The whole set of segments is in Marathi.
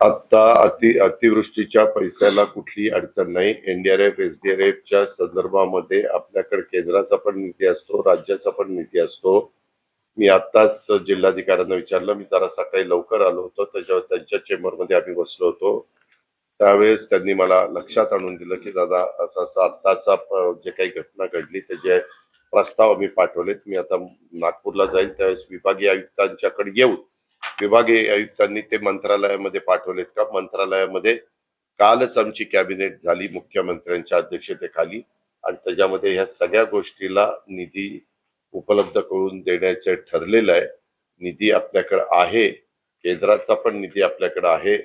आता अति अतिवृष्टीच्या पैशाला कुठली अडचण नाही. एनडीआरएफ एसडीआरएफच्या संदर्भामध्ये आपल्याकडे केंद्राचा पण निधी असतो राज्याचा पण निधी असतो. मी आताच जिल्हाधिकाऱ्यांना विचारलं मी जरा सकाळी लवकर आलो होतो त्याच्यावर त्यांच्या चेंबरमध्ये आम्ही बसलो होतो. त्यावेळेस त्यांनी मला लक्षात आणून दिलं की दादा असं असं आत्ताचा जे काही घटना घडली त्याचे प्रस्ताव आम्ही पाठवलेत. मी आता नागपूरला जाईल त्यावेळेस विभागीय आयुक्तांच्याकडे येऊन विभागीय आयुक्तांनी ते मंत्रालयामध्ये पाठवलेत का? मंत्रालयामध्ये कालच आमची कॅबिनेट झाली मुख्यमंत्र्यांच्या अध्यक्षतेखाली आणि त्याच्यामध्ये ह्या सगळ्या गोष्टीला निधी उपलब्ध करून देण्याचे ठरलेलं आहे. निधी आपल्याकडे आहे. केंद्राचा पण निधी आपल्याकडे आहे.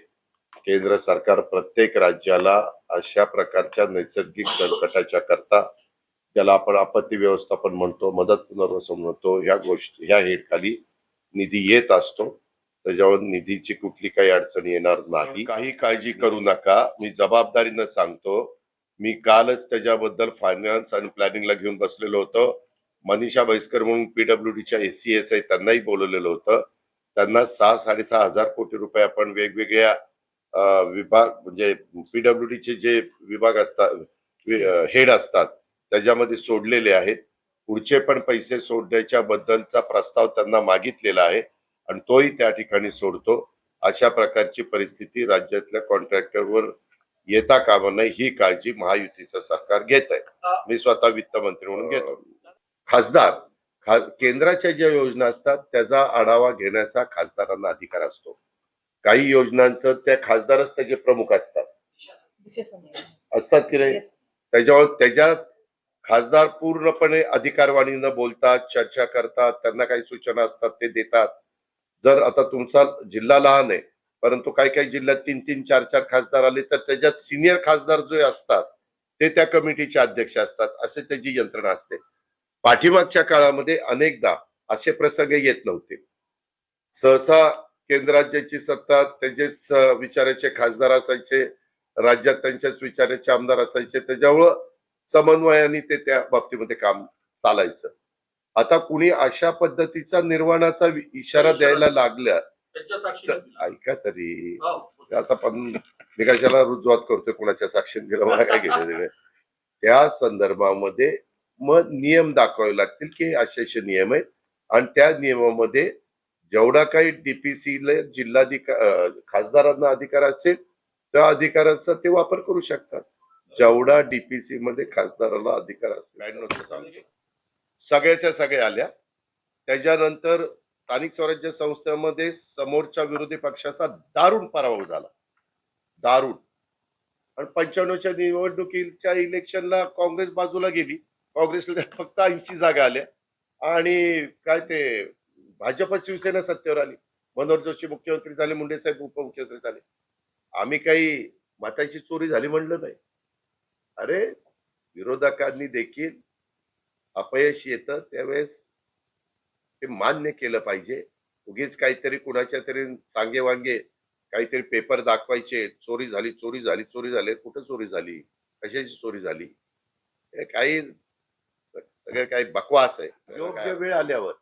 केंद्र सरकार प्रत्येक राज्याला अशा प्रकारच्या नैसर्गिक संकटाच्या करता ज्याला आपण आपत्ती व्यवस्थापन म्हणतो मदत पुनर्वसन म्हणतो ह्या गोष्टी ह्या हेडखाली निधी येत असतो. त्याच्यावर निधीची कुठली काही अडचण येणार नाही. काही काळजी करू नका. मी जबाबदारीनं सांगतो मी कालच त्याच्याबद्दल फायनान्स आणि प्लॅनिंगला घेऊन बसलेलो होतो. मनीषा बैसकर म्हणून पीडब्ल्यूडीच्या एस सी एस आहे त्यांनाही बोलवलेलं होतं. त्यांना सहा साडेसहा हजार कोटी रुपये आपण वेगवेगळ्या विभाग म्हणजे पीडब्ल्यूडीचे जे विभाग असतात हेड असतात त्याच्यामध्ये सोडलेले आहेत. पुढचे पण पैसे सोडण्याच्या बद्दलचा प्रस्ताव त्यांना मागितलेला आहे आणि तोही त्या ठिकाणी सोडतो. अशा प्रकारची परिस्थिती राज्यातल्या कॉन्ट्रॅक्टरवर येता कामा नये ही काळजी महायुतीचं सरकार घेत आहे. मी स्वतः वित्त मंत्री म्हणून घेतो. खासदार खा केंद्राच्या ज्या योजना असतात त्याचा आढावा घेण्याचा खासदारांना अधिकार असतो. काही योजनांचं त्या खासदारच त्याचे प्रमुख असतात. असतात की नाही? Yes. त्याच्यावर त्याच्यात खासदार पूर्णपणे अधिकारवाणीनं बोलतात चर्चा करतात त्यांना काही सूचना असतात ते देतात. जर आता तुमचा जिल्हा लहान आहे परंतु काही काही जिल्ह्यात तीन तीन चार चार खासदार आले तर त्याच्यात सिनियर खासदार जे असतात ते त्या कमिटीचे अध्यक्ष असतात असे त्याची यंत्रणा असते. पाठीमागच्या काळामध्ये अनेकदा असे प्रसंग येत नव्हते. सहसा केंद्रात ज्याची सत्ता त्याचेच विचाराचे खासदार असायचे राज्यात त्यांच्याच विचाराचे आमदार असायचे त्याच्यामुळं समन्वयाने ते त्या बाबतीमध्ये काम चालायचं. आता कुणी अशा पद्धतीचा निर्वाणाचा इशारा द्यायला तर ऐका तरी. हो. आता पण मी कशाला रुजवात करतोय कोणाच्या साक्षीन गेलं मला काय घेणं त्या संदर्भामध्ये मग नियम दाखवावे लागतील की असे असे नियम आहेत. आणि त्या नियमामध्ये जेवढा काही डीपीसी जिल्हाधिकार खासदारांना अधिकार असेल त्या अधिकाराचा ते वापर करू शकतात. जेवढा डीपीसी मध्ये खासदाराला अधिकार असेल. ब्याण्णवचं सांगतो सगळ्याच्या सगळ्या आल्या. त्याच्यानंतर स्थानिक स्वराज्य संस्थेमध्ये समोरच्या विरोधी पक्षाचा दारुण पराभव झाला. दारुण. आणि पंच्याण्णवच्या निवडणुकीच्या इलेक्शनला काँग्रेस बाजूला गेली. काँग्रेसला फक्त ऐंशी जागा आल्या. आणि काय ते भाजप शिवसेना सत्तेवर आली. मनोहर जोशी मुख्यमंत्री झाले मुंडे साहेब उपमुख्यमंत्री झाले. आम्ही काही मताची चोरी झाली म्हणलं नाही. अरे विरोधकांनी देखील अपयश येतं त्यावेळेस ते मान्य केलं पाहिजे. उगीच काहीतरी कुणाच्या तरी सांगे वांगे काहीतरी पेपर दाखवायचे चोरी झाली चोरी झाली चोरी झाली कुठं चोरी झाली? कशाची चोरी झाली? हे काही सगळे काही बकवास आहे. योग्य वेळ आल्यावर.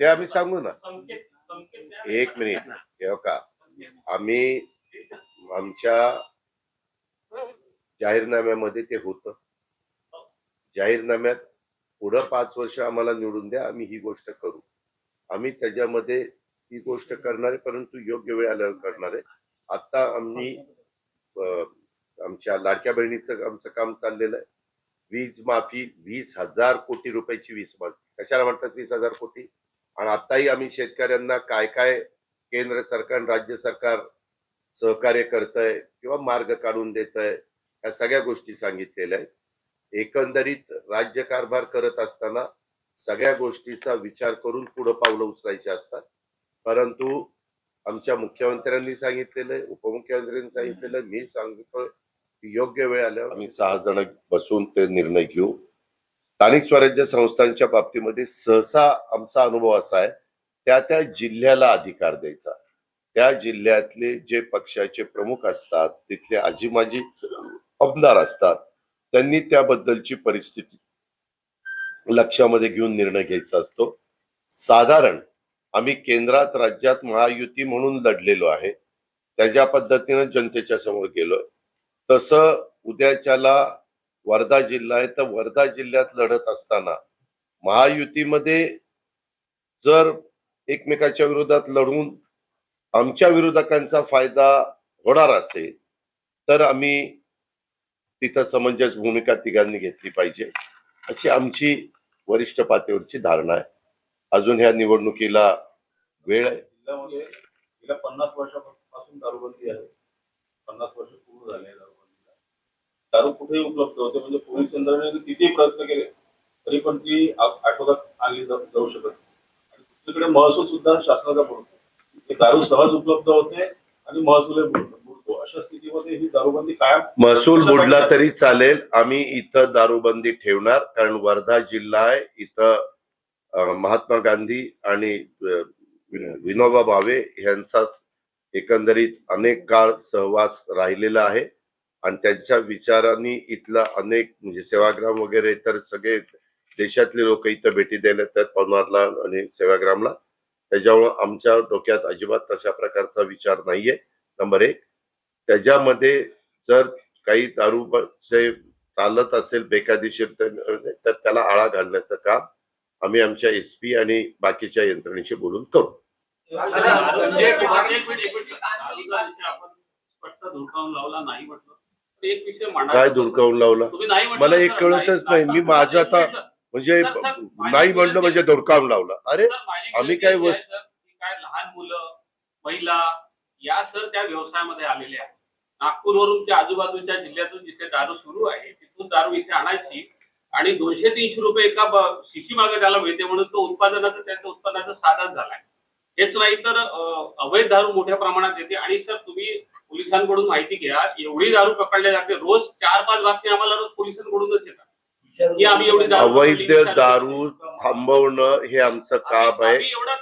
ते आम्ही सांगू ना. संकेत संकेत द्या. एक मिनिट. हे का आम्ही आमच्या जाहीरनाम्यामध्ये ते होतं. जाहीरनाम्यात पुढं पाच वर्ष आम्हाला निवडून द्या आम्ही ही गोष्ट करू. आम्ही त्याच्यामध्ये ही गोष्ट करणार आहे परंतु योग्य वेळ आल्यावर करणार. आहे आता आम्ही आमच्या लाडक्या बहिणीचं आमचं काम चाललेलं आहे. वीज माफी वीस हजार कोटी रुपयाची वीज माफी. कशाला म्हणतात वीस हजार कोटी? आणि आताही आम्ही शेतकऱ्यांना काय काय केंद्र सरकार राज्य सरकार सहकार्य करतंय किंवा मार्ग काढून देत आहे या सगळ्या गोष्टी सांगितलेल्या आहेत. एकंदरीत राज्य कारभार करत असताना सगळ्या गोष्टीचा विचार करून पुढे पावलं उचलायची असतात. परंतु आमच्या मुख्यमंत्र्यांनी सांगितलेलं आहे उपमुख्यमंत्र्यांनी सांगितलेलं मी सांगतोय योग्य वेळ आल्यावर आम्ही सहा जण बसून ते निर्णय घेऊ. स्थानिक स्वराज्य संस्थांच्या बाबतीमध्ये सहसा आमचा अनुभव असा आहे त्या त्या जिल्ह्याला अधिकार द्यायचा. त्या जिल्ह्यातले जे पक्षाचे प्रमुख असतात तिथले आजीमाजी आमदार असतात. त्यांनी त्याबद्दलची परिस्थिती लक्षामध्ये घेऊन निर्णय घ्यायचा असतो. साधारण आम्ही केंद्रात राज्यात महायुती म्हणून लढलेलो आहे. त्याच्या पद्धतीनं जनतेच्या समोर गेलोय. तसं उद्याच्याला वर्धा जिल्हा आहे. तर वर्धा जिल्ह्यात लढत असताना महायुतीमध्ये जर एकमेकाच्या विरोधात लढून आमच्या विरोधकांचा फायदा होणार असेल तर आम्ही तिथं समंजस भूमिका तिघांनी घेतली पाहिजे अशी आमची वरिष्ठ पातळीवरची धारणा आहे. अजून ह्या निवडणुकीला वेळ आहे. जिल्ह्यामध्ये म्हणजे गेल्या पन्नास वर्षापासून दारूबंदी आहे. पन्नास वर्ष पूर्ण झाले आहे दारूबंदीला. दारू कुठेही उपलब्ध होते म्हणजे पोलीस यंत्रणेने कितीही प्रयत्न केले तरी पण ती आठवड्यात आणली जाऊ शकत नाही. आणि दुसरीकडे महसूल सुद्धा शासनाचा पडतो दारू सहज उपलब्ध होते आणि महसूलही पडतो दारूबंदी कायम महसूल बुडला तरी चालेल. आम्ही इथं दारूबंदी ठेवणार कारण वर्धा जिल्हा आहे. इथं महात्मा गांधी आणि विनोबा भावे यांचा एकंदरीत अनेक काळ सहवास राहिलेला आहे. आणि त्यांच्या विचारांनी इथला अनेक म्हणजे सेवाग्राम वगैरे तर सगळे देशातले लोक इथं भेटी द्यायला येतात पवनारला आणि सेवाग्रामला. त्याच्यामुळं आमच्या डोक्यात अजिबात तशा प्रकारचा विचार नाहीये. नंबर एक. त्याच्यामध्ये जर काही दारू चालत असेल बेकायदेशीर तर त्याला आळा घालण्याचं काम आम्ही आमच्या एस पी आणि बाकीच्या यंत्रणेशी बोलून करू. काय धुडकावून लावला? मला एक कळतच नाही. मी माझं आता म्हणजे नाही म्हणलं म्हणजे धुडकावून लावला. अरे आम्ही काय वस्तू काय लहान मुलं महिला या सर त्या व्यवसायामध्ये आलेल्या आहेत. नागपूरवरून त्या आजूबाजूच्या जिल्ह्यातून जिथे दारू सुरू आहे तिथून दारू इथे आणायची आणि दोनशे तीनशे रुपये एका शिशी मागे त्याला मिळते म्हणून तो उत्पादनाचं त्याचं उत्पन्नाचं साधन झालंय. हेच नाही तर अवैध दारू मोठ्या प्रमाणात येते. आणि सर तुम्ही पोलिसांकडून माहिती घ्या एवढी दारू पकडल्या जाते. रोज चार पाच बातमी आम्हाला रोज पोलिसांकडूनच येतात. की आम्ही एवढी दारू अवैध दारू थांबवणं हे आमचं काम आहे. आम्ही एवढं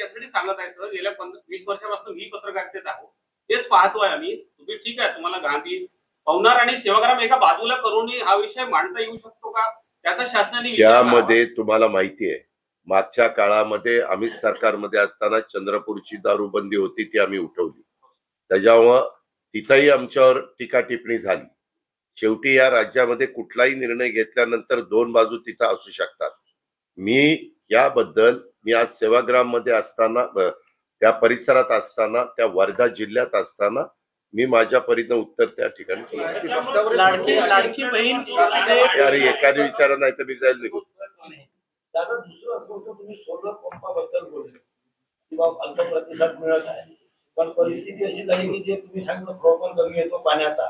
यासाठी सांगत आहे सर. गेल्या वीस वर्षापासून मी पत्रकारितेत आहोत. तेच पाहतोय आम्ही. ठीक आहे तुम्हाला गांधी पवनार आणि सेवाग्राम एका बाजूला करून हा विषय मांडता येऊ शकतो का? त्याचा शासनाने यामध्ये तुम्हाला माहिती आहे मागच्या काळामध्ये आम्ही सरकारमध्ये असताना चंद्रपूरची दारूबंदी होती ती आम्ही उठवली. त्याच्यामुळं तिथंही आमच्यावर टीका टिप्पणी झाली. शेवटी या राज्यामध्ये कुठलाही निर्णय घेतल्यानंतर दोन बाजू तिथं असू शकतात. मी याबद्दल मी आज सेवाग्राममध्ये असताना त्या परिसरात असताना त्या वर्धा जिल्ह्यात असताना मी माझ्या परीनं उत्तर त्या ठिकाणी दिलं. लाडकी लाडकी बहीण अरे एखादी विचारा नाही तर मी जाईल निघून. दादा दुसरं असं होतं तुम्ही सोलर पंपाबद्दल बोलले. की बाबा अल्प प्रतिसाद मिळत आहे. पण परिस्थिती अशी झाली की जे तुम्ही सांगितलं प्रॉपर कमी येतो पाण्याचा.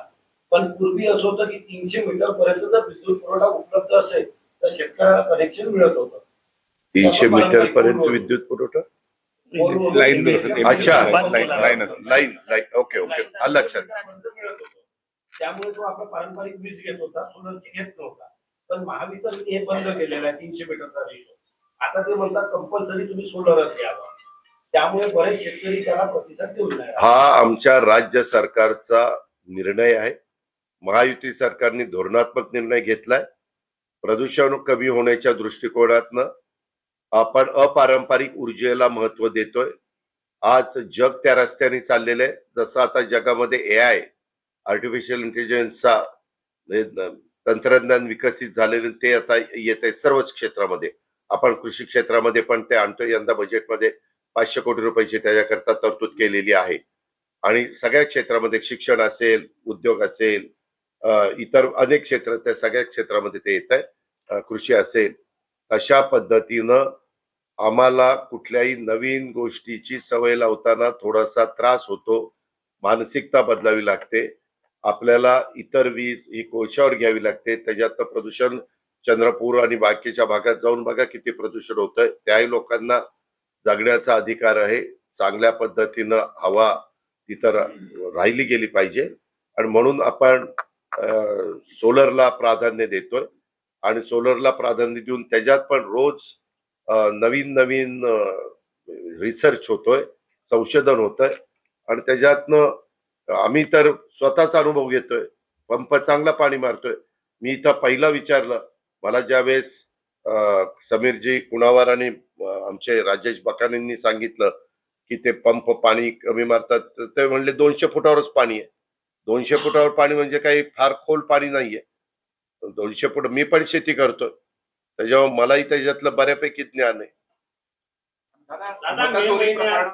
पण पूर्वी असं होतं की तीनशे मीटर पर्यंत जर विद्युत पुरवठा उपलब्ध असेल तर शेतकऱ्याला कनेक्शन मिळत होतं. तीनशे मीटर पर्यंत विद्युत पुरवठा? लाईन अच्छा line- line line okay okay आलं लक्षात त्यामुळे तो आपला पारंपरिक वीज घेत होता सोलरची घेत नव्हता. पण महावितरणने हे बंद केलेलं आहे तीनशे मीटरचा रेशो. आता ते म्हणतात कंपल्सरी तुम्ही सोलरच घ्यावा. त्यामुळे बरेच शेतकरी त्याला प्रतिसाद देऊ नाही हा आमच्या राज्य सरकारचा निर्णय आहे. महायुती सरकारने धोरणात्मक निर्णय घेतलाय. प्रदूषण कमी होण्याच्या दृष्टिकोनातनं आपण अपारंपरिक ऊर्जेला महत्त्व देतोय. आज जग त्या रस्त्याने चाललेलं आहे. जसं आता जगामध्ये ए आय आर्टिफिशियल इंटेलिजन्सचा तंत्रज्ञान विकसित झालेलं ते आता येत आहे सर्वच क्षेत्रामध्ये. आपण कृषी क्षेत्रामध्ये पण ते आणतोय. यंदा बजेटमध्ये पाचशे कोटी रुपयाची त्याच्याकरता तरतूद केलेली आहे. आणि सगळ्या क्षेत्रामध्ये शिक्षण असेल उद्योग असेल इतर अनेक क्षेत्र त्या सगळ्या क्षेत्रामध्ये ते येत आहे कृषी असेल अशा पद्धतीनं आम्हाला कुठल्याही नवीन गोष्टीची सवय लावताना थोडासा त्रास होतो मानसिकता बदलावी लागते आपल्याला इतर वीज ही कोळशावर घ्यावी लागते त्याच्यात प्रदूषण चंद्रपूर आणि बाकीच्या भागात जाऊन बघा किती प्रदूषण होतंय त्याही लोकांना जगण्याचा अधिकार आहे चांगल्या पद्धतीनं हवा तिथं राहिली गेली पाहिजे आणि म्हणून आपण सोलरला प्राधान्य देतोय आणि सोलरला प्राधान्य देऊन त्याच्यात पण रोज नवीन नवीन रिसर्च होतोय संशोधन होतंय आणि त्याच्यातनं आम्ही तर स्वतःचा अनुभव घेतोय. पंप चांगला पाणी मारतोय. मी इथं पहिला विचारलं मला ज्यावेळेस समीरजी कुणावर आणि आमचे राजेश बकानेंनी सांगितलं की ते पंप पाणी कमी मारतात ते म्हणले दोनशे फुटावरच पाणी आहे. दोनशे फुटावर पाणी म्हणजे काही फार खोल पाणी नाहीये. दोनशे फुट मी पण शेती करतोय. त्याच्यामुळे मलाही त्याच्यातलं बऱ्यापैकी ज्ञान आहे. दादा मे महिन्यात